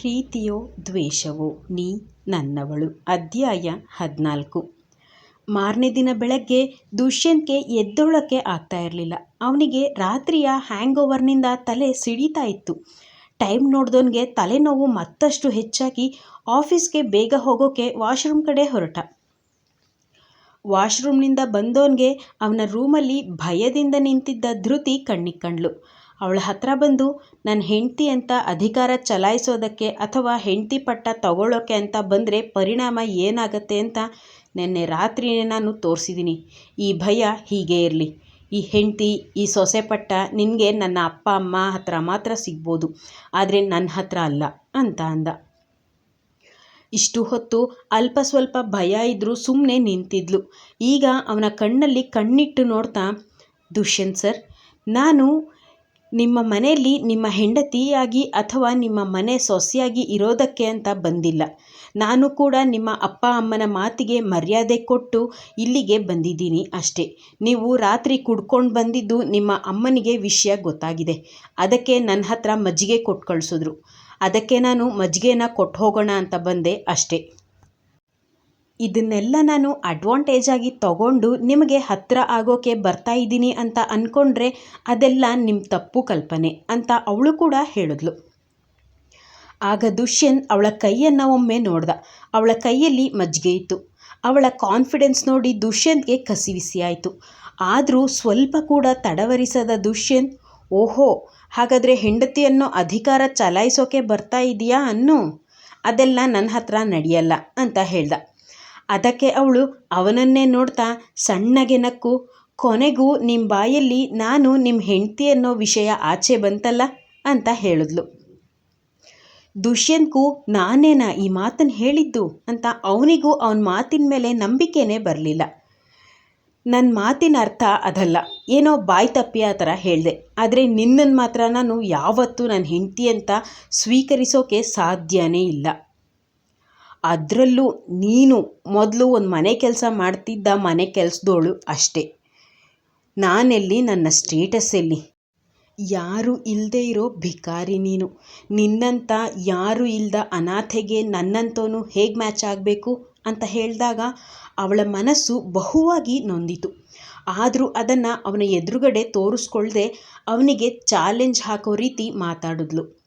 ಪ್ರೀತಿಯೋ ದ್ವೇಷವೋ ನೀ ನನ್ನವಳು. ಅಧ್ಯಾಯ ಹದಿನಾಲ್ಕು. ಮಾರನೇ ದಿನ ಬೆಳಗ್ಗೆ ದುಷ್ಯಂತ್ಗೆ ಎದ್ದೊಳಕ್ಕೆ ಆಗ್ತಾ ಇರಲಿಲ್ಲ. ಅವನಿಗೆ ರಾತ್ರಿಯ ಹ್ಯಾಂಗ್ ಓವರ್ನಿಂದ ತಲೆ ಸಿಡಿತಾ ಇತ್ತು. ಟೈಮ್ ನೋಡ್ದವನಿಗೆ ತಲೆನೋವು ಮತ್ತಷ್ಟು ಹೆಚ್ಚಾಗಿ ಆಫೀಸ್ಗೆ ಬೇಗ ಹೋಗೋಕೆ ವಾಶ್ರೂಮ್ ಕಡೆ ಹೊರಟ. ವಾಶ್ರೂಮ್ನಿಂದ ಬಂದವನಿಗೆ ಅವನ ರೂಮಲ್ಲಿ ಭಯದಿಂದ ನಿಂತಿದ್ದ ಧೃತಿ ಕಣ್ಣಿಗೆ ಅವಳ ಹತ್ರ ಬಂದು ನನ್ನ ಹೆಂಡತಿ ಅಂತ ಅಧಿಕಾರ ಚಲಾಯಿಸೋದಕ್ಕೆ ಅಥವಾ ಹೆಂಡತಿ ಪಟ್ಟ ತಗೊಳ್ಳೋಕ್ಕೆ ಅಂತ ಬಂದರೆ ಪರಿಣಾಮ ಏನಾಗತ್ತೆ ಅಂತ ನಿನ್ನೆ ರಾತ್ರಿಯೇ ನಾನು ತೋರಿಸಿದ್ದೀನಿ ಈ ಭಯ ಹೀಗೆ ಇರಲಿ. ಈ ಹೆಂಡತಿ, ಈ ಸೊಸೆ ಪಟ್ಟ ನಿನಗೆ ನನ್ನ ಅಪ್ಪ, ಅಮ್ಮ ಹತ್ರ ಮಾತ್ರ ಸಿಗ್ಬೋದು. ಆದರೆ ನನ್ನ ಹತ್ರ ಅಲ್ಲ, ಅಂತ ಅಂದ. ಇಷ್ಟು ಹೊತ್ತು ಅಲ್ಪ ಸ್ವಲ್ಪ ಭಯ ಇದ್ದರೂ ಸುಮ್ಮನೆ ನಿಂತಿದ್ಲು. ಈಗ ಅವನ ಕಣ್ಣಲ್ಲಿ ಕಣ್ಣಿಟ್ಟು ನೋಡ್ತಾ, ದುಷ್ಯಂತ್ ಸರ್, ನಾನು ನಿಮ್ಮ ಮನೆಯಲ್ಲಿ ನಿಮ್ಮ ಹೆಂಡತಿಯಾಗಿ ಅಥವಾ ನಿಮ್ಮ ಮನೆ ಸೊಸೆಯಾಗಿ ಇರೋದಕ್ಕೆ ಅಂತ ಬಂದಿಲ್ಲ. ನಾನು ಕೂಡ ನಿಮ್ಮ ಅಪ್ಪ ಅಮ್ಮನ ಮಾತಿಗೆ ಮರ್ಯಾದೆ ಕೊಟ್ಟು ಇಲ್ಲಿಗೆ ಬಂದಿದ್ದೀನಿ ಅಷ್ಟೇ. ನೀವು ರಾತ್ರಿ ಕುಡ್ಕೊಂಡು ಬಂದಿದ್ದು ನಿಮ್ಮ ಅಮ್ಮನಿಗೆ ವಿಷಯ ಗೊತ್ತಾಗಿದೆ. ಅದಕ್ಕೆ ನನ್ನ ಹತ್ರ ಮಜ್ಜಿಗೆ ಕೊಟ್ಟು ಕಳಿಸಿದ್ರು ಅದಕ್ಕೆ ನಾನು ಮಜ್ಜಿಗೆನ ಕೊಟ್ಟು ಹೋಗೋಣ ಅಂತ ಬಂದೆ ಅಷ್ಟೇ. ಇದನ್ನೆಲ್ಲ ನಾನು ಅಡ್ವಾಂಟೇಜ್ ಆಗಿ ತಗೊಂಡು ನಿಮಗೆ ಹತ್ತಿರ ಆಗೋಕ್ಕೆ ಬರ್ತಾ ಇದ್ದೀನಿ ಅಂತ ಅಂದ್ಕೊಂಡ್ರೆ ಅದೆಲ್ಲ ನಿಮ್ಮ ತಪ್ಪು ಕಲ್ಪನೆ ಅಂತ ಅವಳು ಕೂಡ ಹೇಳಿದ್ಲು. ಆಗ ದುಷ್ಯನ್ ಅವಳ ಕೈಯನ್ನು ಒಮ್ಮೆ ನೋಡ್ದ. ಅವಳ ಕೈಯಲ್ಲಿ ಮಜ್ಜಿಗೆ ಇತ್ತು. ಅವಳ ಕಾನ್ಫಿಡೆನ್ಸ್ ನೋಡಿ ದುಷ್ಯಂತ್ಗೆ ಕಸಿವಿಸಿಯಾಯಿತು ಆದರೂ ಸ್ವಲ್ಪ ಕೂಡ ತಡವರಿಸದ ದುಷ್ಯಂತ್ ಓಹೋ, ಹಾಗಾದರೆ ಹೆಂಡತಿಯನ್ನು ಅಧಿಕಾರ ಚಲಾಯಿಸೋಕೆ ಬರ್ತಾ ಇದೆಯಾ ಅನ್ನು? ಅದೆಲ್ಲ ನನ್ನ ಹತ್ರ ನಡೆಯಲ್ಲ ಅಂತ ಹೇಳ್ದ. ಅದಕ್ಕೆ ಅವಳು ಅವನನ್ನೇ ನೋಡ್ತಾ ಸಣ್ಣಗೆ ನಕ್ಕು, ಕೊನೆಗೂ ನಿಮ್ಮ ಬಾಯಲ್ಲಿ ನಾನು ನಿಮ್ಮ ಹೆಂಡತಿ ಅನ್ನೋ ವಿಷಯ ಆಚೆ ಬಂತಲ್ಲ? ಅಂತ ಹೇಳಿದ್ಲು. ದುಷ್ಯಂತ್ಗೂ ನಾನೇನಾ ಈ ಮಾತನ್ನು ಹೇಳಿದ್ದು? ಅಂತ ಅವನಿಗೂ ಅವನ ಮಾತಿನ ಮೇಲೆ ನಂಬಿಕೆನೇ ಬರಲಿಲ್ಲ. ನನ್ನ ಮಾತಿನ ಅರ್ಥ ಅದಲ್ಲ. ಏನೋ ಬಾಯಿ ತಪ್ಪಿ ಆ ಥರ ಹೇಳಿದೆ. ಆದರೆ ನಿನ್ನನ್ನು ಮಾತ್ರ ನಾನು ಯಾವತ್ತೂ ನನ್ನ ಹೆಂಡತಿ ಅಂತ ಸ್ವೀಕರಿಸೋಕೆ ಸಾಧ್ಯನೇ ಇಲ್ಲ. ಅದರಲ್ಲೂ ನೀನು ಮೊದಲು ಒಂದು ಮನೆ ಕೆಲಸ ಮಾಡ್ತಿದ್ದ ಮನೆ ಕೆಲಸದೋಳು ಅಷ್ಟೇ. ನಾನೆಲ್ಲಿ ನನ್ನ ಸ್ಟೇಟಸ್ ಎಲ್ಲಿ? ಯಾರು ಇಲ್ಲದೆ ಇರೋ ಭಿಕಾರಿ ನೀನು. ನಿನ್ನಂಥ ಯಾರು ಇಲ್ಲದ ಅನಾಥೆಗೆ ನನ್ನಂತವನು ಹೇಗೆ ಮ್ಯಾಚ್ ಆಗಬೇಕು ಅಂತ ಹೇಳಿದಾಗ ಅವಳ ಮನಸ್ಸು ಬಹುವಾಗಿ ನೊಂದಿತು. ಆದರೂ ಅದನ್ನು ಅವನ ಎದುರುಗಡೆ ತೋರಿಸ್ಕೊಳ್ದೆ ಅವನಿಗೆ ಚಾಲೆಂಜ್ ಹಾಕೋ ರೀತಿ ಮಾತಾಡಿದ್ಲು.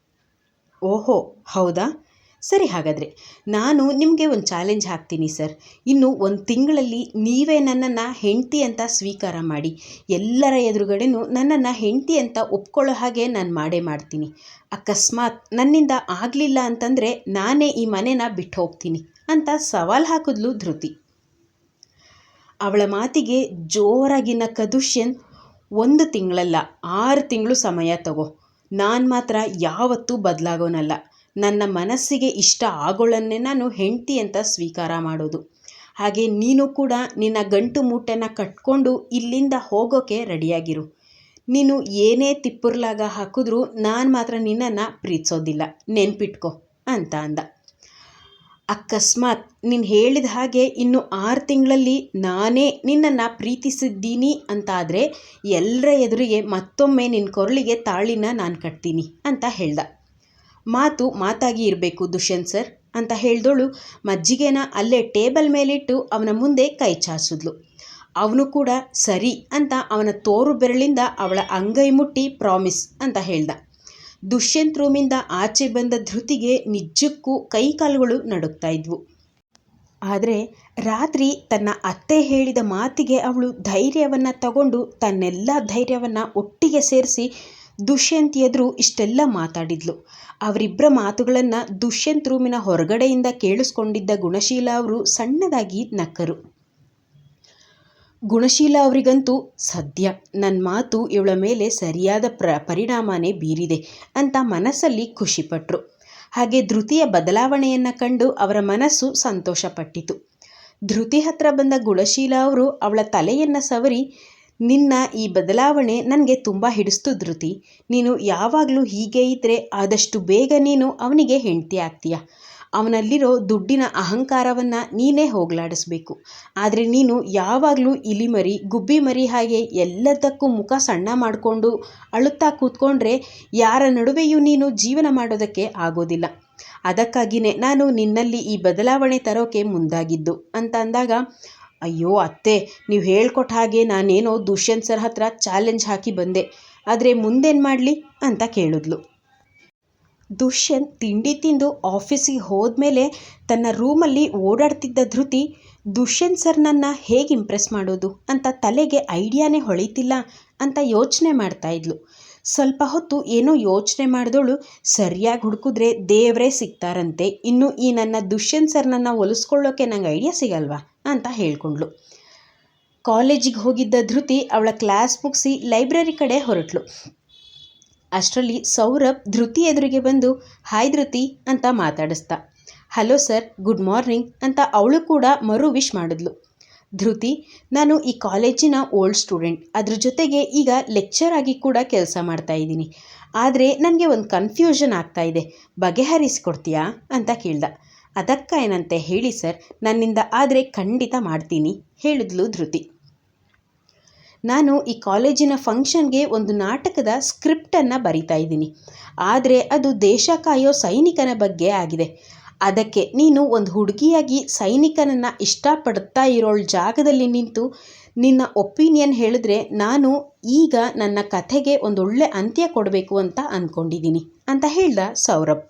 ಓಹೋ, ಹೌದಾ? ಸರಿ ಹಾಗಾದರೆ, ನಾನು ನಿಮಗೆ ಒಂದು ಚಾಲೆಂಜ್ ಹಾಕ್ತೀನಿ ಸರ್ ಇನ್ನು ಒಂದು ತಿಂಗಳಲ್ಲಿ ನೀವೇ ನನ್ನನ್ನು ಹೆಂಡತಿ ಅಂತ ಸ್ವೀಕಾರ ಮಾಡಿ, ಎಲ್ಲರ ಎದುರುಗಡೆನೂ ನನ್ನನ್ನು ಹೆಂಡತಿ ಅಂತ ಒಪ್ಕೊಳ್ಳೋ ಹಾಗೆ ನಾನು ಮಾಡೇ ಮಾಡ್ತೀನಿ. ಅಕಸ್ಮಾತ್ ನನ್ನಿಂದ ಆಗಲಿಲ್ಲ ಅಂತಂದರೆ ನಾನೇ ಈ ಮನೆನ ಬಿಟ್ಟು ಹೋಗ್ತೀನಿ ಅಂತ ಸವಾಲು ಹಾಕಿದ್ಲು ಧೃತಿ. ಅವಳ ಮಾತಿಗೆ ಜೋರಾಗಿನ ಕದುಷ್ಯನ್ ಒಂದು ತಿಂಗಳಲ್ಲ, ಆರು ತಿಂಗಳು ಸಮಯ ತಗೋ. ನಾನು ಮಾತ್ರ ಯಾವತ್ತೂ ಬದಲಾಗೋನಲ್ಲ. ನನ್ನ ಮನಸ್ಸಿಗೆ ಇಷ್ಟ ಆಗೋಳನ್ನೇ ನಾನು ಹೆಂಡತಿ ಅಂತ ಸ್ವೀಕಾರ ಮಾಡೋದು. ಹಾಗೆ ನೀನು ಕೂಡ ನಿನ್ನ ಗಂಟು ಮೂಟೆನ ಕಟ್ಕೊಂಡು ಇಲ್ಲಿಂದ ಹೋಗೋಕ್ಕೆ ರೆಡಿಯಾಗಿರು. ನೀನು ಏನೇ ತಿಪ್ಪುರ್ಲಾಗ ಹಾಕಿದ್ರೂ ನಾನು ಮಾತ್ರ ನಿನ್ನನ್ನು ಪ್ರೀತಿಸೋದಿಲ್ಲ. ನೆನ್ಪಿಟ್ಕೊ ಅಂತ ಅಂದ. ಅಕಸ್ಮಾತ್ ನೀನು ಹೇಳಿದ ಹಾಗೆ ಇನ್ನು ಆರು ತಿಂಗಳಲ್ಲಿ ನಾನೇ ನಿನ್ನನ್ನು ಪ್ರೀತಿಸಿದ್ದೀನಿ ಅಂತಾದರೆ ಎಲ್ಲರ ಎದುರಿಗೆ ಮತ್ತೊಮ್ಮೆ ನಿನ್ನ ಕೊರಳಿಗೆ ತಾಳಿನ ನಾನು ಕಟ್ತೀನಿ ಅಂತ ಹೇಳ್ದ. ಮಾತು ಮಾತಾಗಿ ಇರಬೇಕು ದುಷ್ಯಂತ್ ಸರ್ ಅಂತ ಹೇಳ್ದೋಳು ಮಜ್ಜಿಗೆನ ಅಲ್ಲೇ ಟೇಬಲ್ ಮೇಲಿಟ್ಟು ಅವನ ಮುಂದೆ ಕೈ ಚಾಚಿದ್ಲು. ಅವನು ಕೂಡ ಸರಿ ಅಂತ ಅವನ ತೋರು ಬೆರಳಿಂದ ಅವಳ ಅಂಗೈ ಮುಟ್ಟಿ ಪ್ರಾಮಿಸ್ ಅಂತ ಹೇಳ್ದ. ದುಷ್ಯಂತ್ ರೂಮಿಂದ ಆಚೆ ಬಂದ ಧೃತಿಗೆ ನಿಜಕ್ಕೂ ಕೈ ಕಾಲುಗಳು ನಡುಗ್ತಾ ಇದ್ವು. ಆದರೆ ರಾತ್ರಿ ತನ್ನ ಅತ್ತೆ ಹೇಳಿದ ಮಾತಿಗೆ ಅವಳು ಧೈರ್ಯವನ್ನು ತಗೊಂಡು ತನ್ನೆಲ್ಲ ಧೈರ್ಯವನ್ನು ಒಟ್ಟಿಗೆ ಸೇರಿಸಿ ದುಷ್ಯಂತ್ ಎದುರು ಇಷ್ಟೆಲ್ಲ ಮಾತಾಡಿದ್ಲು. ಅವರಿಬ್ಬರ ಮಾತುಗಳನ್ನು ದುಷ್ಯಂತ್ ರೂಮಿನ ಹೊರಗಡೆಯಿಂದ ಕೇಳಿಸ್ಕೊಂಡಿದ್ದ ಗುಣಶೀಲ ಅವರು ಸಣ್ಣದಾಗಿ ನಕ್ಕರು. ಗುಣಶೀಲ ಅವರಿಗಂತೂ, ಸದ್ಯ ನನ್ನ ಮಾತು ಇವಳ ಮೇಲೆ ಸರಿಯಾದ ಪ್ರ, ಪರಿಣಾಮನೇ ಬೀರಿದೆ ಅಂತ ಮನಸ್ಸಲ್ಲಿ ಖುಷಿಪಟ್ಟರು ಹಾಗೆ ಧೃತಿಯ ಬದಲಾವಣೆಯನ್ನು ಕಂಡು ಅವರ ಮನಸ್ಸು ಸಂತೋಷಪಟ್ಟಿತು. ಧೃತಿ ಹತ್ರ ಬಂದ ಗುಣಶೀಲ ಅವರು ಅವಳ ತಲೆಯನ್ನು ಸವರಿ ನಿನ್ನ ಈ ಬದಲಾವಣೆ ನನಗೆ ತುಂಬ ಹಿಡಿಸ್ತು ಧೃತಿ. ನೀನು ಯಾವಾಗಲೂ ಹೀಗೆ ಇದ್ದರೆ ಆದಷ್ಟು ಬೇಗ ನೀನು ಅವನಿಗೆ ಹೆಂಡತಿ ಆಗ್ತೀಯ. ಅವನಲ್ಲಿರೋ ದುಡ್ಡಿನ ಅಹಂಕಾರವನ್ನು ನೀನೇ ಹೋಗಲಾಡಿಸ್ಬೇಕು. ಆದರೆ ನೀನು ಯಾವಾಗಲೂ ಇಲಿಮರಿ ಗುಬ್ಬಿ ಮರಿ ಹಾಗೆ ಎಲ್ಲದಕ್ಕೂ ಮುಖ ಸಣ್ಣ ಮಾಡಿಕೊಂಡು ಅಳುತ್ತಾ ಕೂತ್ಕೊಂಡ್ರೆ ಯಾರ ನಡುವೆಯೂ ನೀನು ಜೀವನ ಮಾಡೋದಕ್ಕೆ ಆಗೋದಿಲ್ಲ. ಅದಕ್ಕಾಗಿಯೇ ನಾನು ನಿನ್ನಲ್ಲಿ ಈ ಬದಲಾವಣೆ ತರೋಕೆ ಮುಂದಾಗಿದ್ದು. ಅಂತ ಅಂದಾಗ ಅಯ್ಯೋ ಅತ್ತೆ, ನೀವು ಹೇಳ್ಕೊಟ್ಟ ಹಾಗೆ ನಾನೇನೋ ದುಷ್ಯಂತ್ ಸರ್ ಹತ್ರ ಚಾಲೆಂಜ್ ಹಾಕಿ ಬಂದೆ. ಆದರೆ ಮುಂದೇನು ಮಾಡಲಿ ಅಂತ ಕೇಳಿದ್ಲು. ದುಷ್ಯಂತ್ ತಿಂಡಿ ತಿಂದು ಆಫೀಸಿಗೆ ಹೋದ್ಮೇಲೆ ತನ್ನ ರೂಮಲ್ಲಿ ಓಡಾಡ್ತಿದ್ದ ಧೃತಿ ದುಷ್ಯಂತ್ ಸರ್ನನ್ನು ಹೇಗೆ ಇಂಪ್ರೆಸ್ ಮಾಡೋದು ಅಂತ ತಲೆಗೆ ಐಡಿಯಾನೇ ಹೊಳಿತಿಲ್ಲ ಅಂತ ಯೋಚನೆ ಮಾಡ್ತಾ ಇದ್ಲು. ಸ್ವಲ್ಪ ಹೊತ್ತು ಏನೋ ಯೋಚನೆ ಮಾಡಿದವಳು ಸರಿಯಾಗಿ ಹುಡುಕಿದ್ರೆ ದೇವರೇ ಸಿಗ್ತಾರಂತೆ. ಇನ್ನು ಈ ನನ್ನ ದುಷ್ಯಂತ್ ಸರ್ನನ್ನು ಒಲಿಸ್ಕೊಳ್ಳೋಕೆ ನಂಗೆ ಐಡಿಯಾ ಸಿಗಲ್ವಾ ಅಂತ ಹೇಳ್ಕೊಂಡ್ಳು. ಕಾಲೇಜಿಗೆ ಹೋಗಿದ್ದ ಧೃತಿ ಅವಳ ಕ್ಲಾಸ್ ಮುಗಿಸಿ ಲೈಬ್ರರಿ ಕಡೆ ಹೊರಟ್ಲು. ಅಷ್ಟರಲ್ಲಿ ಸೌರಭ್ ಧೃತಿ ಎದುರಿಗೆ ಬಂದು, ಹಾಯ್ ಧೃತಿ ಅಂತ ಮಾತಾಡಿಸ್ತಾ. ಹಲೋ ಸರ್, ಗುಡ್ ಮಾರ್ನಿಂಗ್ ಅಂತ ಅವಳು ಕೂಡ ಮರು ವಿಶ್ ಮಾಡಿದ್ಲು. ಧೃತಿ, ನಾನು ಈ ಕಾಲೇಜಿನ ಓಲ್ಡ್ ಸ್ಟೂಡೆಂಟ್. ಅದ್ರ ಜೊತೆಗೆ ಈಗ ಲೆಕ್ಚರ್ ಆಗಿ ಕೂಡ ಕೆಲಸ ಮಾಡ್ತಾ ಇದ್ದೀನಿ. ಆದರೆ ನನಗೆ ಒಂದು ಕನ್ಫ್ಯೂಷನ್ ಆಗ್ತಾ ಇದೆ. ಬಗೆಹರಿಸ್ಕೊಡ್ತೀಯಾ ಅಂತ ಕೇಳ್ದ. ಅದಕ್ಕ ಏನಂತೆ ಹೇಳಿ ಸರ್, ನನ್ನಿಂದ ಆದರೆ ಖಂಡಿತ ಮಾಡ್ತೀನಿ, ಹೇಳಿದ್ಲು ಧೃತಿ. ನಾನು ಈ ಕಾಲೇಜಿನ ಫಂಕ್ಷನ್ಗೆ ಒಂದು ನಾಟಕದ ಸ್ಕ್ರಿಪ್ಟನ್ನು ಬರಿತಾ ಇದ್ದೀನಿ. ಆದರೆ ಅದು ದೇಶ ಕಾಯೋ ಸೈನಿಕನ ಬಗ್ಗೆ ಆಗಿದೆ. ಅದಕ್ಕೆ ನೀನು ಒಂದು ಹುಡುಗಿಯಾಗಿ ಸೈನಿಕನನ್ನು ಇಷ್ಟಪಡ್ತಾ ಇರೋಳ ಜಾಗದಲ್ಲಿ ನಿಂತು ನಿನ್ನ ಒಪಿನಿಯನ್ ಹೇಳಿದ್ರೆ ನಾನು ಈಗ ನನ್ನ ಕಥೆಗೆ ಒಂದೊಳ್ಳೆ ಅಂತ್ಯ ಕೊಡಬೇಕು ಅಂತ ಅಂದ್ಕೊಂಡಿದ್ದೀನಿ ಅಂತ ಹೇಳ್ದ ಸೌರಭ್.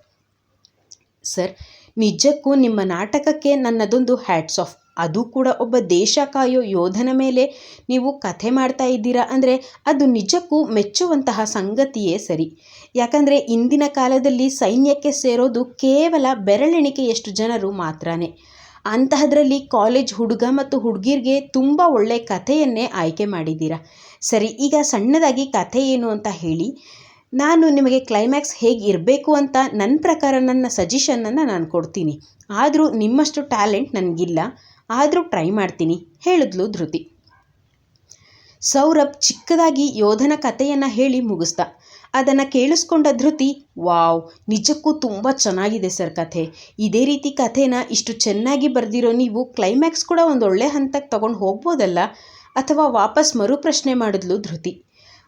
ಸರ್, ನಿಜಕ್ಕೂ ನಿಮ್ಮ ನಾಟಕಕ್ಕೆ ನನ್ನದೊಂದು ಹ್ಯಾಟ್ಸ್ ಆಫ್ ಅದು ಕೂಡ ಒಬ್ಬ ದೇಶ ಕಾಯೋ ಯೋಧನ ಮೇಲೆ ನೀವು ಕಥೆ ಮಾಡ್ತಾ ಇದ್ದೀರಾ? ಅಂದರೆ ಅದು ನಿಜಕ್ಕೂ ಮೆಚ್ಚುವಂತಹ ಸಂಗತಿಯೇ ಸರಿ. ಯಾಕಂದರೆ ಇಂದಿನ ಕಾಲದಲ್ಲಿ ಸೈನ್ಯಕ್ಕೆ ಸೇರೋದು ಕೇವಲ ಬೆರಳೆಣಿಕೆಯಷ್ಟು ಜನರು ಮಾತ್ರನೇ. ಅಂತಹದರಲ್ಲಿ ಕಾಲೇಜ್ ಹುಡುಗ ಮತ್ತು ಹುಡುಗಿರಿಗೆ ತುಂಬ ಒಳ್ಳೆಯ ಕಥೆಯನ್ನೇ ಆಯ್ಕೆ ಮಾಡಿದ್ದೀರಾ? ಸರಿ, ಈಗ ಸಣ್ಣದಾಗಿ ಕಥೆ ಏನು ಅಂತ ಹೇಳಿ. ನಾನು ನಿಮಗೆ ಕ್ಲೈಮ್ಯಾಕ್ಸ್ ಹೇಗೆ ಇರಬೇಕು ಅಂತ ನನ್ನ ಪ್ರಕಾರ ನನ್ನ ಸಜೆಷನನ್ನು ನಾನು ಕೊಡ್ತೀನಿ. ಆದರೂ ನಿಮ್ಮಷ್ಟು ಟ್ಯಾಲೆಂಟ್ ನನಗಿಲ್ಲ. ಆದರೂ ಟ್ರೈ ಮಾಡ್ತೀನಿ, ಹೇಳಿದ್ಲು ಧೃತಿ. ಸೌರಭ್ ಚಿಕ್ಕದಾಗಿ ಯೋಧನ ಕಥೆಯನ್ನು ಹೇಳಿ ಮುಗಿಸ್ದ. ಅದನ್ನು ಕೇಳಿಸ್ಕೊಂಡ ಧೃತಿ, ವಾವ್, ನಿಜಕ್ಕೂ ತುಂಬ ಚೆನ್ನಾಗಿದೆ ಸರ್ ಕಥೆ. ಇದೇ ರೀತಿ ಕಥೆನ ಇಷ್ಟು ಚೆನ್ನಾಗಿ ಬರೆದಿರೋ ನೀವು ಕ್ಲೈಮ್ಯಾಕ್ಸ್ ಕೂಡ ಒಂದು ಒಳ್ಳೆ ಹಂತಕ್ಕೆ ತಗೊಂಡು ಹೋಗ್ಬೋದಲ್ಲ? ಅಥವಾ ವಾಪಸ್ ಮರುಪ್ರಶ್ನೆ ಮಾಡಿದ್ಲು ಧೃತಿ.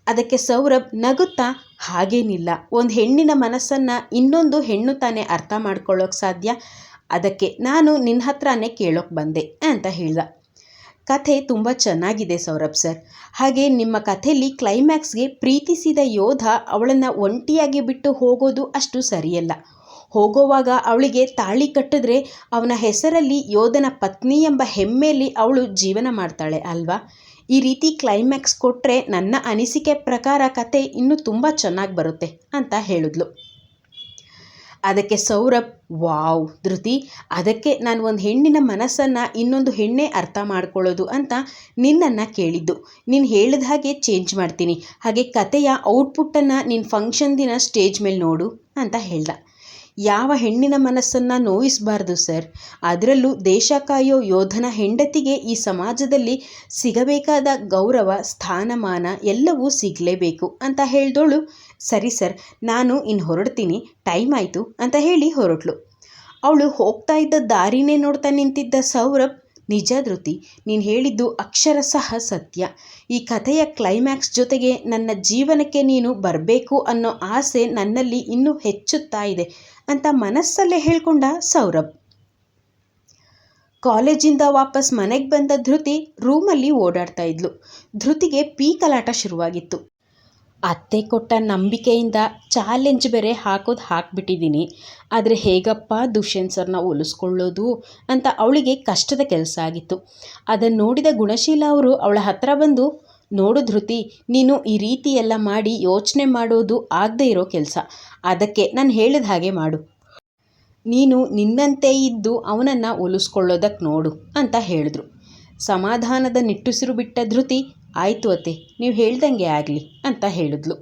ಅದಕ್ಕೆ ಸೌರಭ್ ನಗುತ್ತಾ, ಹಾಗೇನಿಲ್ಲ, ಒಂದು ಹೆಣ್ಣಿನ ಮನಸ್ಸನ್ನು ಇನ್ನೊಂದು ಹೆಣ್ಣು ತಾನೇ ಅರ್ಥ ಮಾಡ್ಕೊಳ್ಳೋಕೆ ಸಾಧ್ಯ. ಅದಕ್ಕೆ ನಾನು ನಿನ್ನ ಹತ್ರನೇ ಕೇಳೋಕೆ ಬಂದೆ ಅಂತ ಹೇಳ್ದ. ಕಥೆ ತುಂಬ ಚೆನ್ನಾಗಿದೆ ಸೌರಭ್ ಸರ್. ಹಾಗೆ ನಿಮ್ಮ ಕಥೆಯಲ್ಲಿ ಕ್ಲೈಮ್ಯಾಕ್ಸ್ಗೆ ಪ್ರೀತಿಸಿದ ಯೋಧ ಅವಳನ್ನು ಒಂಟಿಯಾಗಿ ಬಿಟ್ಟು ಹೋಗೋದು ಅಷ್ಟು ಸರಿಯಲ್ಲ. ಹೋಗೋವಾಗ ಅವಳಿಗೆ ತಾಳಿ ಕಟ್ಟಿದ್ರೆ ಅವನ ಹೆಸರಲ್ಲಿ ಯೋಧನ ಪತ್ನಿ ಎಂಬ ಹೆಮ್ಮೆಯಲ್ಲಿ ಅವಳು ಜೀವನ ಮಾಡ್ತಾಳೆ ಅಲ್ವಾ? ಈ ರೀತಿ ಕ್ಲೈಮ್ಯಾಕ್ಸ್ ಕೊಟ್ಟರೆ ನನ್ನ ಅನಿಸಿಕೆ ಪ್ರಕಾರ ಕತೆ ಇನ್ನೂ ತುಂಬ ಚೆನ್ನಾಗಿ ಬರುತ್ತೆ ಅಂತ ಹೇಳಿದ್ಲು. ಅದಕ್ಕೆ ಸೌರಭ್, ವಾವ್, ಧೃತಿ, ಅದಕ್ಕೆ ನಾನು ಒಂದು ಹೆಣ್ಣಿನ ಮನಸ್ಸನ್ನು ಇನ್ನೊಂದು ಹೆಣ್ಣೆ ಅರ್ಥ ಮಾಡ್ಕೊಳ್ಳೋದು ಅಂತ ನಿನ್ನನ್ನು ಕೇಳಿದ್ದು. ನೀನು ಹೇಳಿದ ಹಾಗೆ ಚೇಂಜ್ ಮಾಡ್ತೀನಿ. ಹಾಗೆ ಕತೆಯ ಔಟ್ಪುಟ್ಟನ್ನು ನಿನ್ನ ಫಂಕ್ಷನ್ ದಿನ ಸ್ಟೇಜ್ ಮೇಲೆ ನೋಡು ಅಂತ ಹೇಳ್ದ. ಯಾವ ಹೆಣ್ಣಿನ ಮನಸ್ಸನ್ನು ನೋಯಿಸಬಾರ್ದು, ಸರ್? ಅದರಲ್ಲೂ ದೇಶ ಕಾಯೋ ಯೋಧನ ಹೆಂಡತಿಗೆ ಈ ಸಮಾಜದಲ್ಲಿ ಸಿಗಬೇಕಾದ ಗೌರವ, ಸ್ಥಾನಮಾನ ಎಲ್ಲವೂ ಸಿಗಲೇಬೇಕು ಅಂತ ಹೇಳ್ದೋಳು. ಸರಿ, ಸರ್, ನಾನು ಇನ್ನು ಹೊರಡ್ತೀನಿ. ಟೈಮ್ ಆಯಿತು ಅಂತ ಹೇಳಿ ಹೊರಟ್ಲು. ಅವಳು ಹೋಗ್ತಾ ಇದ್ದ ದಾರಿನೇ ನೋಡ್ತಾ ನಿಂತಿದ್ದ ಸೌರಭ್, ನಿಜ ಧೃತಿ, ನೀನು ಹೇಳಿದ್ದು ಅಕ್ಷರಶಃ ಸತ್ಯ. ಈ ಕಥೆಯ ಕ್ಲೈಮ್ಯಾಕ್ಸ್ ಜೊತೆಗೆ ನನ್ನ ಜೀವನಕ್ಕೆ ನೀನು ಬರಬೇಕು ಅನ್ನೋ ಆಸೆ ನನ್ನಲ್ಲಿ ಇನ್ನೂ ಹೆಚ್ಚುತ್ತಾ ಇದೆ. ಅಂತ ಮನಸ್ಸಲ್ಲೇ ಹೇಳ್ಕೊಂಡ ಸೌರಭ್. ಕಾಲೇಜಿಂದ ವಾಪಸ್ ಮನೆಗೆ ಬಂದ ಧೃತಿ ರೂಮಲ್ಲಿ ಓಡಾಡ್ತಾ ಇದ್ಲು. ಧೃತಿಗೆ ಪೀ ಕಲಾಟ ಶುರುವಾಗಿತ್ತು. ಅತ್ತೆ ಕೊಟ್ಟ ನಂಬಿಕೆಯಿಂದ ಚಾಲೆಂಜ್ ಬೇರೆ ಹಾಕೋದು ಹಾಕ್ಬಿಟ್ಟಿದ್ದೀನಿ ಆದರೆ ಹೇಗಪ್ಪ ದುಷ್ಯಂತ್ ಸರ್ನ ಒಲಿಸ್ಕೊಳ್ಳೋದು ಅಂತ ಅವಳಿಗೆ ಕಷ್ಟದ ಕೆಲಸ ಆಗಿತ್ತು. ಅದನ್ನು ನೋಡಿದ ಗುಣಶೀಲ ಅವರು ಅವಳ ಹತ್ತಿರ ಬಂದು ನೋಡು ಧೃತಿ, ನೀನು ಈ ರೀತಿಯೆಲ್ಲ ಮಾಡಿ ಯೋಚನೆ ಮಾಡೋದು ಆಗದೇ ಇರೋ ಕೆಲಸ. ಅದಕ್ಕೆ ನಾನು ಹೇಳಿದ ಹಾಗೆ ಮಾಡು. ನೀನು ನಿನ್ನಂತೆ ಇದ್ದು ಅವನನ್ನು ಒಲಿಸ್ಕೊಳ್ಳೋದಕ್ಕೆ ನೋಡು ಅಂತ ಹೇಳಿದ್ರು. ಸಮಾಧಾನದ ನಿಟ್ಟುಸಿರು ಬಿಟ್ಟ ಧೃತಿ, ಆಯಿತು ಅತ್ತೆ, ನೀವು ಹೇಳ್ದಂಗೆ ಆಗಲಿ ಅಂತ ಹೇಳಿದ್ಲು.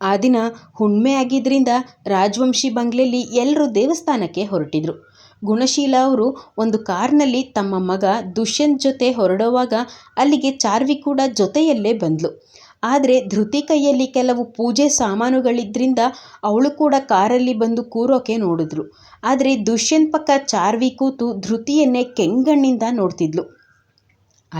ಆ ದಿನ ಹುಣ್ಮೆ ಆಗಿದ್ದರಿಂದ ರಾಜವಂಶಿ ಬಂಗ್ಲೆಯಲ್ಲಿ ಎಲ್ಲರೂ ದೇವಸ್ಥಾನಕ್ಕೆ ಹೊರಟಿದ್ರು. ಗುಣಶೀಲ ಅವರು ಒಂದು ಕಾರ್ನಲ್ಲಿ ತಮ್ಮ ಮಗ ದುಷ್ಯಂತ್ ಜೊತೆ ಹೊರಡುವಾಗ ಅಲ್ಲಿಗೆ ಚಾರ್ವಿ ಕೂಡ ಜೊತೆಯಲ್ಲೇ ಬಂದ್ಲು. ಆದರೆ ಧೃತಿ ಕೈಯಲ್ಲಿ ಕೆಲವು ಪೂಜೆ ಸಾಮಾನುಗಳಿದ್ದರಿಂದ ಅವಳು ಕೂಡ ಕಾರಲ್ಲಿ ಬಂದು ಕೂರೋಕೆ ನೋಡಿದ್ರು ಆದರೆ ದುಷ್ಯಂತ್ ಪಕ್ಕ ಚಾರ್ವಿ ಕೂತು ಧೃತಿಯನ್ನೇ ಕೆಂಗಣ್ಣಿಂದ ನೋಡ್ತಿದ್ಲು.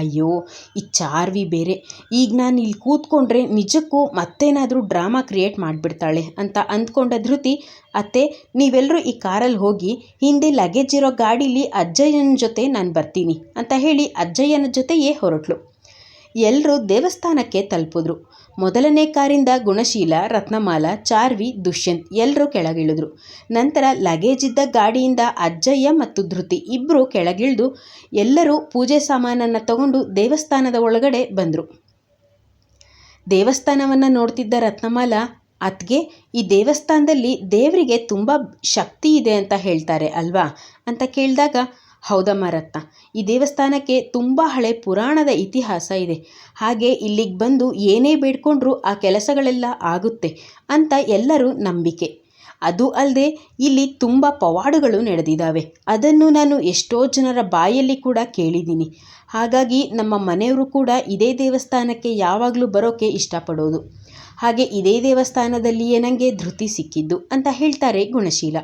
ಅಯ್ಯೋ, ಈ ಚಾರ್ವಿ ಬೇರೆ. ಈಗ ನಾನು ಇಲ್ಲಿ ಕೂತ್ಕೊಂಡ್ರೆ ನಿಜಕ್ಕೂ ಮತ್ತೇನಾದರೂ ಡ್ರಾಮಾ ಕ್ರಿಯೇಟ್ ಮಾಡಿಬಿಡ್ತಾಳೆ ಅಂತ ಅಂದ್ಕೊಂಡ ಧೃತಿ, ಅತ್ತೆ ನೀವೆಲ್ಲರೂ ಈ ಕಾರಲ್ಲಿ ಹೋಗಿ ಹಿಂದೆ ಲಗೇಜ್ ಇರೋ ಗಾಡೀಲಿ ಅಜ್ಜಯ್ಯನ ಜೊತೆ ನಾನು ಬರ್ತೀನಿ ಅಂತ ಹೇಳಿ ಅಜ್ಜಯ್ಯನ ಜೊತೆಯೇ ಹೊರಟಳು ಎಲ್ಲರೂ ದೇವಸ್ಥಾನಕ್ಕೆ ತಲುಪಿದ್ರು. ಮೊದಲನೇ ಕಾರಿಂದ ಗುಣಶೀಲ, ರತ್ನಮಾಲ, ಚಾರ್ವಿ, ದುಷ್ಯಂತ್ ಎಲ್ಲರೂ ಕೆಳಗಿಳಿದ್ರು. ನಂತರ ಲಗೇಜ್ ಇದ್ದ ಗಾಡಿಯಿಂದ ಅಜ್ಜಯ್ಯ ಮತ್ತು ಧೃತಿ ಇಬ್ಬರು ಕೆಳಗಿಳಿದು ಎಲ್ಲರೂ ಪೂಜೆ ಸಾಮಾನನ್ನು ತಗೊಂಡು ದೇವಸ್ಥಾನದ ಒಳಗಡೆ ಬಂದರು. ದೇವಸ್ಥಾನವನ್ನು ನೋಡ್ತಿದ್ದ ರತ್ನಮಾಲ, ಅತ್ಗೆ, ಈ ದೇವಸ್ಥಾನದಲ್ಲಿ ದೇವರಿಗೆ ತುಂಬ ಶಕ್ತಿ ಇದೆ ಅಂತ ಹೇಳ್ತಾರೆ ಅಲ್ವಾ? ಅಂತ ಕೇಳಿದಾಗ ಹೌದಮ್ಮ ರತ್ನ ಈ ದೇವಸ್ಥಾನಕ್ಕೆ ತುಂಬ ಹಳೆ ಪುರಾಣದ ಇತಿಹಾಸ ಇದೆ. ಹಾಗೆ ಇಲ್ಲಿಗೆ ಬಂದು ಏನೇ ಬೇಡ್ಕೊಂಡ್ರೂ ಆ ಕೆಲಸಗಳೆಲ್ಲ ಆಗುತ್ತೆ ಅಂತ ಎಲ್ಲರೂ ನಂಬಿಕೆ. ಅದು ಅಲ್ಲದೆ ಇಲ್ಲಿ ತುಂಬ ಪವಾಡುಗಳು ನಡೆದಿದ್ದಾವೆ ಅದನ್ನು ನಾನು ಎಷ್ಟೋ ಜನರ ಬಾಯಲ್ಲಿ ಕೂಡ ಕೇಳಿದ್ದೀನಿ. ಹಾಗಾಗಿ ನಮ್ಮ ಮನೆಯವರು ಕೂಡ ಇದೇ ದೇವಸ್ಥಾನಕ್ಕೆ ಯಾವಾಗಲೂ ಬರೋಕ್ಕೆ ಇಷ್ಟಪಡೋದು. ಹಾಗೆ ಇದೇ ದೇವಸ್ಥಾನದಲ್ಲಿಯೇ ನನಗೆ ಧೃತಿ ಸಿಕ್ಕಿದ್ದು ಅಂತ ಹೇಳ್ತಾರೆ ಗುಣಶೀಲ.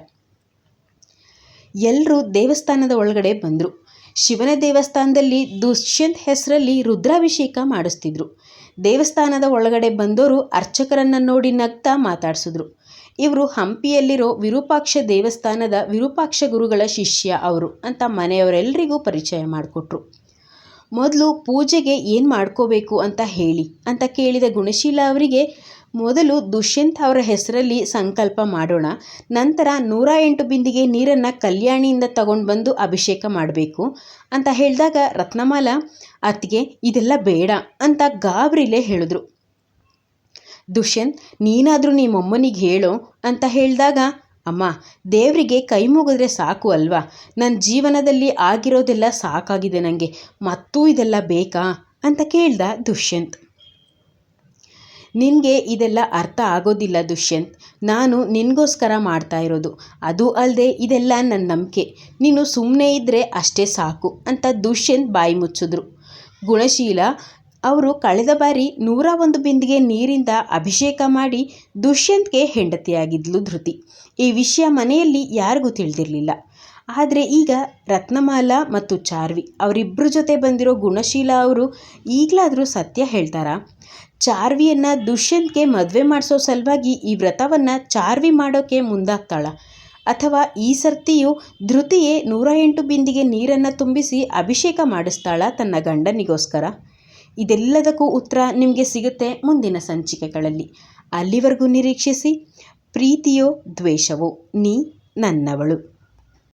ಎಲ್ಲರೂ ದೇವಸ್ಥಾನದ ಒಳಗಡೆ ಬಂದರು. ಶಿವನ ದೇವಸ್ಥಾನದಲ್ಲಿ ದುಷ್ಯಂತ್ ಹೆಸರಲ್ಲಿ ರುದ್ರಾಭಿಷೇಕ ಮಾಡಿಸ್ತಿದ್ರು. ದೇವಸ್ಥಾನದ ಒಳಗಡೆ ಬಂದವರು ಅರ್ಚಕರನ್ನು ನೋಡಿ ನಗ್ತಾ ಮಾತಾಡಿಸಿದ್ರು. ಇವರು ಹಂಪಿಯಲ್ಲಿರೋ ವಿರೂಪಾಕ್ಷ ದೇವಸ್ಥಾನದ ವಿರೂಪಾಕ್ಷ ಗುರುಗಳ ಶಿಷ್ಯ ಅವರು ಅಂತ ಮನೆಯವರೆಲ್ಲರಿಗೂ ಪರಿಚಯ ಮಾಡಿಕೊಟ್ರು. ಮೊದಲು ಪೂಜೆಗೆ ಏನು ಮಾಡ್ಕೋಬೇಕು ಅಂತ ಹೇಳಿ ಅಂತ ಕೇಳಿದ ಗುಣಶೀಲ ಅವರಿಗೆ ಮೊದಲು ದುಷ್ಯಂತ್ ಅವರ ಹೆಸರಲ್ಲಿ ಸಂಕಲ್ಪ ಮಾಡೋಣ. ನಂತರ ನೂರ ಎಂಟು ಬಿಂದಿಗೆ ನೀರನ್ನು ಕಲ್ಯಾಣಿಯಿಂದ ತಗೊಂಡು ಬಂದು ಅಭಿಷೇಕ ಮಾಡಬೇಕು. ಅಂತ ಹೇಳಿದಾಗ ರತ್ನಮಾಲ, ಅತ್ತಿಗೆ ಇದೆಲ್ಲ ಬೇಡ ಅಂತ ಗಾಬರಿಲೇ ಹೇಳಿದ್ರು. ದುಷ್ಯಂತ್, ನೀನಾದರೂ ನಿಮ್ಮಮ್ಮನಿಗೆ ಹೇಳೋ ಅಂತ ಹೇಳಿದಾಗ, ಅಮ್ಮ, ದೇವರಿಗೆ ಕೈ ಮುಗಿದ್ರೆ ಸಾಕು ಅಲ್ವಾ? ನನ್ನ ಜೀವನದಲ್ಲಿ ಆಗಿರೋದೆಲ್ಲ ಸಾಕಾಗಿದೆ ನನಗೆ ಮತ್ತೂ ಇದೆಲ್ಲ ಬೇಕಾ? ಅಂತ ಕೇಳ್ದ ದುಷ್ಯಂತ್. ನಿನಗೆ ಇದೆಲ್ಲ ಅರ್ಥ ಆಗೋದಿಲ್ಲ ದುಷ್ಯಂತ್. ನಾನು ನಿನಗೋಸ್ಕರ ಮಾಡ್ತಾ ಇರೋದು. ಅದು ಅಲ್ಲದೆ ಇದೆಲ್ಲ ನನ್ನ ನಂಬಿಕೆ. ನೀನು ಸುಮ್ಮನೆ ಇದ್ದರೆ ಅಷ್ಟೇ ಸಾಕು ಅಂತ ದುಷ್ಯಂತ್ ಬಾಯಿ ಮುಚ್ಚಿದ್ರು. ಗುಣಶೀಲ, ಅವರು ಕಳೆದ ಬಾರಿ ನೂರ ಒಂದು ಬಿಂದಿಗೆ ನೀರಿಂದ ಅಭಿಷೇಕ ಮಾಡಿ ದುಷ್ಯಂತ್ಗೆ ಹೆಂಡತಿಯಾಗಿದ್ಲು ಧೃತಿ. ಈ ವಿಷಯ ಮನೆಯಲ್ಲಿ ಯಾರಿಗೂ ತಿಳಿದಿರಲಿಲ್ಲ. ಆದರೆ ಈಗ ರತ್ನಮಾಲ ಮತ್ತು ಚಾರ್ವಿ ಅವರಿಬ್ಬರ ಜೊತೆ ಬಂದಿರೋ ಗುಣಶೀಲ ಅವರು ಈಗಲಾದರೂ ಸತ್ಯ ಹೇಳ್ತಾರಾ? ಚಾರ್ವಿಯನ್ನು ದುಷ್ಯಂತ್ಗೆ ಮದುವೆ ಮಾಡಿಸೋ ಸಲುವಾಗಿ ಈ ವ್ರತವನ್ನು ಚಾರ್ವಿ ಮಾಡೋಕ್ಕೆ ಮುಂದಾಗ್ತಾಳ? ಅಥವಾ ಈ ಸರ್ತಿಯು ಧೃತಿಯೇ ನೂರ ಎಂಟು ಬಿಂದಿಗೆ ನೀರನ್ನು ತುಂಬಿಸಿ ಅಭಿಷೇಕ ಮಾಡಿಸ್ತಾಳ ತನ್ನ ಗಂಡನಿಗೋಸ್ಕರ? ಇದೆಲ್ಲದಕ್ಕೂ ಉತ್ತರ ನಿಮಗೆ ಸಿಗುತ್ತೆ ಮುಂದಿನ ಸಂಚಿಕೆಗಳಲ್ಲಿ. ಅಲ್ಲಿವರೆಗೂ ನಿರೀಕ್ಷಿಸಿ, ಪ್ರೀತಿಯೋ ದ್ವೇಷವೋ, ನೀ ನನ್ನವಳು.